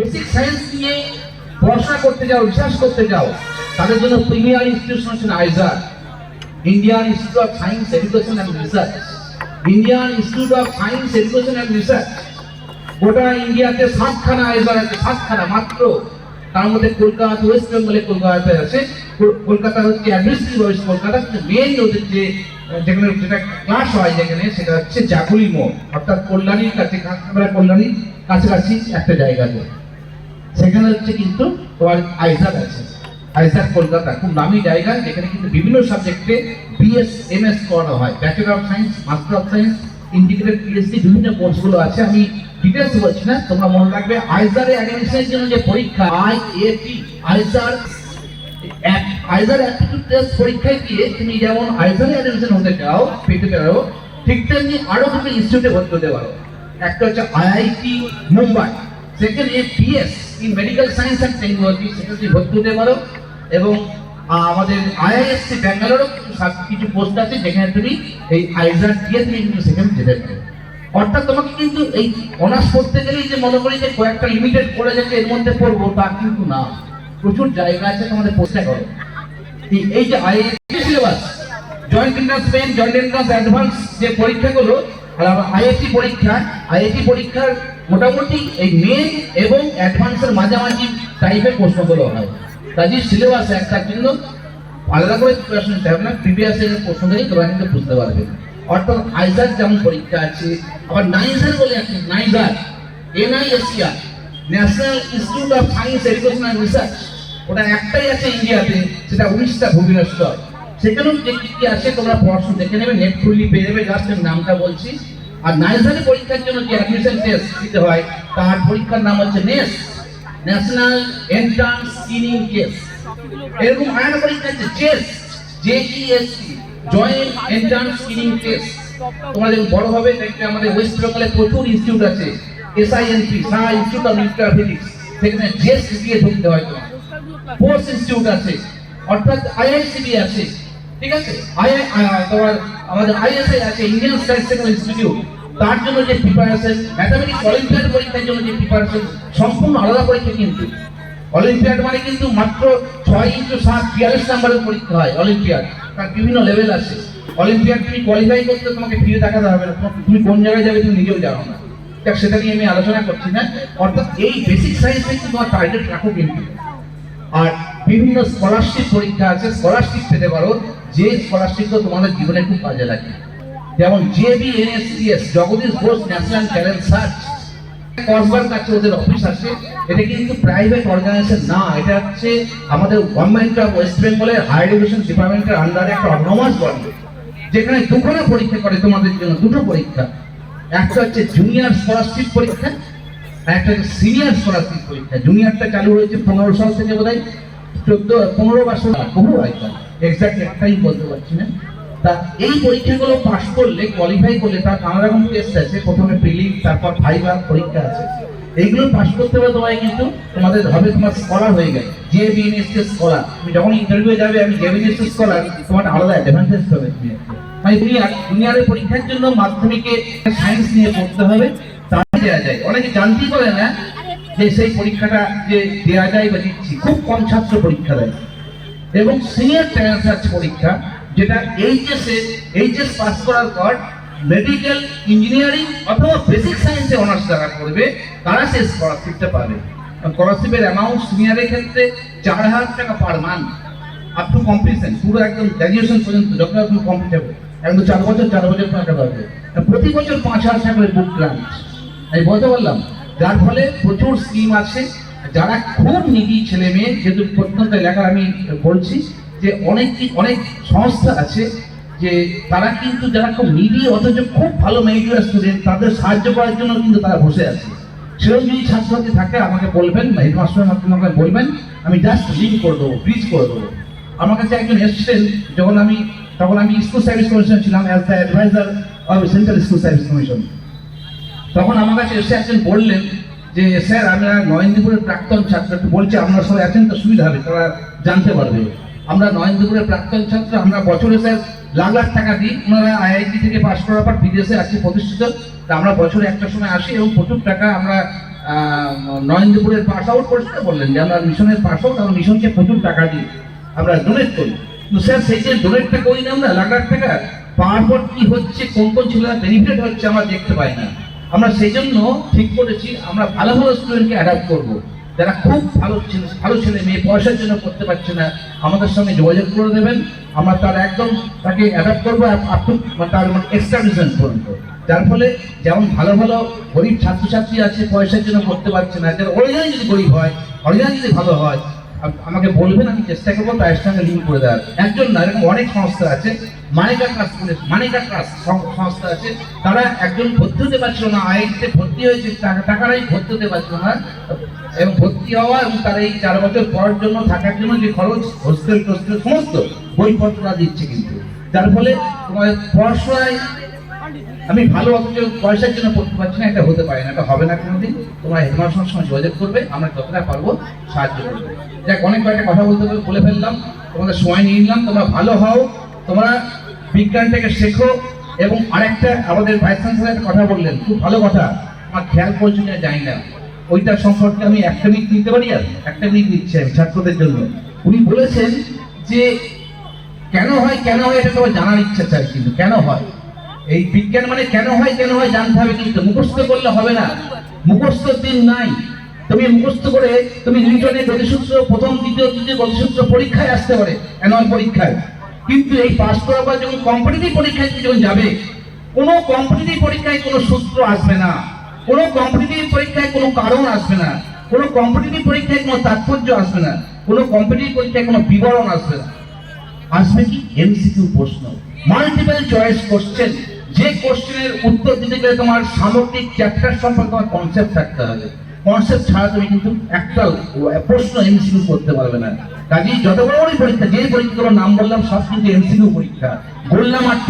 Basic science নিয়ে পড়াশোনা করতে যাও রিসার্চ করতে যাও, তাদের জন্য প্রিমিয়ার ইনস্টিটিউশন হচ্ছে IISER Indian Institute of Science Education and Research Indian Institute of Science Education and Research গোটা ইন্ডিয়াতে সাতখানা আইজার আছে, সাতখানা মাত্র। তার মধ্যে কলকাতা ওয়েস্ট বেঙ্গলে কলকাতাতে আছে, কল- কলকাতা হচ্ছে অ্যাডমিনিস্ট্রেটিভ ওয়েস্ট কলকাতা কিন্তু মেন ওদের যে, যেখানে যেটা ক্লাস হয় যেখানে, সেটা হচ্ছে জাগুলি মোড়। অর্থাৎ কল্যাণীর কাছে কল্যাণীর কাছাকাছি একটা জায়গাতে সেখানে হচ্ছে কিন্তু তোমার আইজার আছে। আইজার কলকাতা, খুব নামি জায়গা। যেখানে কিন্তু বিভিন্ন সাবজেক্টে বিএস এমএস করানো হয়। Bachelor of science master of science integrated P S C বিভিন্ন কোর্সগুলো আছে। আমি ডিটেলস বলছি না, তোমরা মনে রাখবে আইজারে অ্যাডমিশনের জন্য যে পরীক্ষা আই এটি আইজার আইসার অ্যাপটিটিউড টেস্ট পরীক্ষায় দিয়ে তুমি যেমন আইজারে অ্যাডমিশন হতে চাও, পেতে পারো, ঠিক তেমনি আরও দুটো ইনস্টিটিউটে ভর্তি হতে পারো। একটা হচ্ছে I I T Mumbai second A P S in medical science and technology সেটা তুমি ভর্তি হতে পারো এবং আমাদের আইআইএসসি ব্যাঙ্গালোরও কিছু পোস্ট আছে যেখানে তুমি এই আইজার দিয়ে তুমি কিন্তু সেখানে যেতে পারো। অর্থাৎ তোমাকে কিন্তু এই অনার্স পড়তে গেলেই যে মনে করি যে কয়েকটা লিমিটেড করে যাচ্ছে এর মধ্যে পড়ব তা কিন্তু না। প্রচুর জায়গা আছে তোমাদের পড়তে করো। এই- যে IIT syllabus joint entrance main joint entrance advance যে পরীক্ষাগুলো, আর পরীক্ষা আইআইটি পরীক্ষার মোটামুটি এই মেন এবং অ্যাডভান্সের মাঝামাঝি টাইপের প্রশ্নগুলো হয়। কাজে সিলেবাস একটার জন্য আলাদা করে প্রিপারেশন নিতে হবে না প্রিভিয়াস এর প্রশ্ন থেকেই তোমরা কিন্তু বুঝতে পারবে। অর্থাৎ আইজার যেমন পরীক্ষা আছে, আবার নাইজার বলে একটা NISER NISER National Institute of Science Education and Research ওটা একটাই আছে ইন্ডিয়াতে সেটা উড়িষ্যা ভুবনেশ্বর। সেখানেও যে কি আছে তোমরা পড়াশোনা দেখে নেবে নেট খুললি পেয়ে যাবে জাস্ট নামটা বলছি। আর নাইজারি পরীক্ষার জন্য যে অ্যাডমিশন টেস্ট দিতে হয়, তার পরীক্ষার নাম হচ্ছে NEST national entrance screening test এরকম আরেকটা পরীক্ষা আছে chess JEST Joint Entrance Screening Test তোমরা যখন বড় হবে দেখবে আমাদের ওয়েস্ট বেঙ্গলে প্রচুর ইনস্টিটিউট আছে। SINP Saha Institute of Nuclear Physics সেখানে জেস দিয়ে ঢুকতে হয় তোমার। পোস্ট ইনস্টিটিউট আছে, অর্থাৎ আইআইসিবি আছে। ঠিক আছে? তোমার, আমাদের আইএসআই আছে ইন্ডিয়ান স্ট্যাটিস্টিক্যাল ইনস্টিটিউট তার জন্য যে প্রিপারেশন ম্যাথামেটিক্স অলিম্পিয়াড পরীক্ষার জন্য যে প্রিপারেশন সম্পূর্ণ আলাদা পরীক্ষা কিন্তু। অলিম্পিয়াড মানে কিন্তু মাত্র ছয় ইন্টু সাত, বিয়াল্লিশ নাম্বারের পরীক্ষা হয় অলিম্পিয়াড তার বিভিন্ন লেভেল আছে। অলিম্পিয়াড তুমি কোয়ালিফাই করতে তোমাকে ফিরে দেখাতে হবে না। তুমি কোন জায়গায় যাবে তুমি নিজেও জানো না। দেখ সেটা নিয়ে আমি আলোচনা করছি না অর্থাৎ এই বেসিক সায়েন্স কিন্তু তোমার টার্গেট রাখো কিন্তু। আর বিভিন্ন স্কলারশিপ পরীক্ষা আছে স্কলারশিপ পেতে পারো। যে স্কলারশিপটা তোমাদের জীবনে খুব কাজে লাগে। যেমন JB NSTS Jagadish Bose National Talent Search কসবার কাছে ওদের অফিস আছে। এটা কিন্তু প্রাইভেট অর্গানাইজেশন না, এটা হচ্ছে আমাদের গভর্নমেন্ট অফ ওয়েস্ট বেঙ্গলের হায়ার এডুকেশন ডিপার্টমেন্টের আন্ডারে একটা অটোনমাস বডি যেখানে দুখানা পরীক্ষা করে তোমাদের জন্য, দুটো পরীক্ষা। একটা হচ্ছে জুনিয়র স্কলারশিপ পরীক্ষা, আর একটা হচ্ছে সিনিয়র স্কলারশিপ পরীক্ষা। জুনিয়রটা চালু হয়েছে পনেরো সাল থেকে বোধ হয় চোদ্দ, পনেরো বছর, বহু হয়তো এক্সাক্ট একটাই বলতে পারছি না। তা এই পরীক্ষাগুলো পাশ করলে কোয়ালিফাই করলে তার টেস্ট আছে। প্রথমে প্রিলিম তারপর পরীক্ষা আছে। এইগুলো পাশ করতে হবে তোমায় কিন্তু, তোমাদের হবে তোমার স্কলার হয়ে যে স্কলার তুমি যখন ইন্টারভিউ যাবে, আমি যে স্কলার তোমার আলাদা অ্যাডভান্টেজ হবে। তুমি মানে দুনিয়ার পরীক্ষার জন্য মাধ্যমিকে সায়েন্স নিয়ে পড়তে হবে দেওয়া যায়। অনেকে জানতেই পারে না যে সেই পরীক্ষাটা যে দেওয়া যায় বা দিচ্ছি। খুব কম ছাত্র পরীক্ষা দেয়। এবং সিনিয়র ট্যালেন্ট সার্চ পরীক্ষা, যেটা এইচএস এইচএস পাস করার পর মেডিকেল ইঞ্জিনিয়ারিং অথবা বেসিক সায়েন্সে অনার্স যারা করবে, তারা সেই স্কলারশিপটা পাবে। স্কলারশিপের অ্যামাউন্ট সিনিয়রের ক্ষেত্রে চার হাজার টাকা per month up to completion পুরো একদম গ্র্যাজুয়েশন পর্যন্ত, যখন কমপ্লিট হবে একদম চার বছর চার বছর টাকা পাবে প্রতি বছর পাঁচ হাজার টাকা করে বুক গ্রান্ট আমি বলতে পারলাম, যার ফলে প্রচুর স্কিম আছে যারা খুব নিডি ছেলে মেয়ে, যেহেতু প্রত্যন্ত এলাকার আমি বলছি, যে অনেক অনেক সংস্থা আছে যে তারা কিন্তু যারা খুব নিডি অথচ খুব ভালো মেরিটোরিয়াস স্টুডেন্ট তাদের সাহায্য করার জন্য কিন্তু তারা বসে আছে। সেরকম যদি ছাত্রছাত্রী থাকে, আমাকে বলবেন হেডমাস্টারের মাধ্যমে আমাকে বলবেন, আমি জাস্ট লিঙ্ক করে দেবো ব্রিজ করে দেবো। আমার কাছে একজন এসছেন, যখন আমি, তখন আমি স্কুল সার্ভিস কমিশন ছিলাম as the adviser of Central School Service Commission তখন আমার কাছে এসে একজন বললেন যে স্যার আমরা নরেন্দ্রপুরের প্রাক্তন ছাত্র বলছি আপনারা সবাই আছেন তো সুবিধা হবে তারা জানতে পারবে। আমরা নরেন্দ্রপুরের প্রাক্তন ছাত্র আমরা বছরে স্যার লাখ লাখ টাকা দিই। ওনারা আইআইটি থেকে পাশ করার পর বিদেশে আছে প্রতিষ্ঠিত। তা আমরা বছরে একটা সময় আসি এবং প্রচুর টাকা আমরা আহ, নরেন্দ্রপুরের পাস আউট করছে বললেন যে আমরা মিশনের পাস আউট আমরা মিশনকে প্রচুর টাকা দিই। আমরা ডোনেট করি। তো স্যার সেই যে ডোনেটটা করি না আমরা লাখ লাখ টাকা পাওয়ার পর কি হচ্ছে কোন কোন ছেলেরা বেনিফিট হচ্ছে আমরা দেখতে পাই না। আমরা সেই জন্য ঠিক করেছি, আমরা ভালো ভালো স্টুডেন্টকে অ্যাডাপ্ট করব। যারা খুব ভালো ছেলে ভালো ছেলে মেয়ে পয়সার জন্য করতে পারছে না, আমাদের সঙ্গে যোগাযোগ করে দেবেন। আমরা তার একদম তাকে অ্যাডাপ্ট করব আপ টু তার মানে এক্সট্রা রিজন পর্যন্ত। যার ফলে যেমন ভালো ভালো গরিব ছাত্রছাত্রী আছে, পয়সার জন্য করতে পারছে না, যারা অরিজিনাল যদি গরিব হয়, অরিজিনাল যদি ভালো হয় আমাকে বলবেন আমি চেষ্টা করব, তার সঙ্গে লিঙ্ক করে দেওয়ার। একজন না, এরকম অনেক সংস্থা আছে, মানিকা বলে, মানিকা ট্রাস্ট সংস্থা আছে, তারা একজন ভর্তি হতে পারছিল না আইএসতে ভর্তি হয়েছে, টাকা- টাকারাই ভর্তি হতে পারছিল না, এবং ভর্তি হওয়া এবং তার এই চার বছর পড়ার জন্য, থাকার জন্য যে খরচ হোস্টেল টোস্টেল, সমস্ত বইপত্ররা দিচ্ছে কিন্তু। যার ফলে তোমার পড়াশোনায় আমি ভালো অথচ পয়সার জন্য পড়তে পারছি না, এটা হতে পারে না, এটা হবে না কোনোদিন। তোমরা হেডমাস্টার সঙ্গে যোগাযোগ করবে, আমরা যতটা পারব সাহায্য করব। যাক, অনেক কয়েকটা কথা বলতে বলে- ফেললাম, তোমাদের সময় নিয়ে নিলাম, তোমরা ভালো হও, তোমরা বিজ্ঞানটাকে শেখো, এবং আরেকটা আমাদের ভাইস চ্যান্সেলার কথা বললেন, খুব ভালো কথা, আমার খেয়াল করছি না জানি না। ওইটা সম্পর্কে আমি একটা মিনিট নিতে পারি আর? একটা মিনিট নিচ্ছি আমি ছাত্রদের জন্য। উনি বলেছেন যে, কেন হয় কেন হয়, এটা তোমার জানার ইচ্ছা চাই কিন্তু কেন হয়? এই বিজ্ঞান মানে কেন হয় কেন হয় জানতে হবে কিন্তু মুখস্থ করলে হবে না। মুখস্থ দিন নাই। তুমি মুখস্থ করে তুমি নিউটনের গতিসূত্র, প্রথম, দ্বিতীয়, তৃতীয় গতিসূত্র পরীক্ষায় আসতে পারে অ্যানুয়াল পরীক্ষায়। কিন্তু এই পাস করার পর যখন কম্পিটিটিভ পরীক্ষায় যখন যাবে, কোনো কম্পিটিটিভ পরীক্ষায় কোনো সূত্র আসবে না। কোনো কম্পিটিটিভ পরীক্ষায় কোনো কারণ আসবে না। কোনো কম্পিটিটিভ পরীক্ষায় কোনো তাৎপর্য আসবে না। কোনো কম্পিটিটিভ পরীক্ষায় কোনো বিবরণ আসবে না। আসবে কি? এমসিকিউ প্রশ্ন। মাল্টিপল চয়েস কোশ্চেন যে কোশ্চেনের উত্তর দিতে গেলে তোমার সামগ্রিক চ্যাপ্টার সম্পর্কে তোমার কনসেপ্ট থাকতে হবে। কনসেপ্ট ছাড়া তুমি কিন্তু একটা প্রশ্ন এমসিকিউ করতে পারবে না। কাজেই যত বড় বড়ই পরীক্ষা যে পরীক্ষাগুলোর নাম বললাম, সব কিন্তু এমসিকিউ পরীক্ষা। বললাম আটটা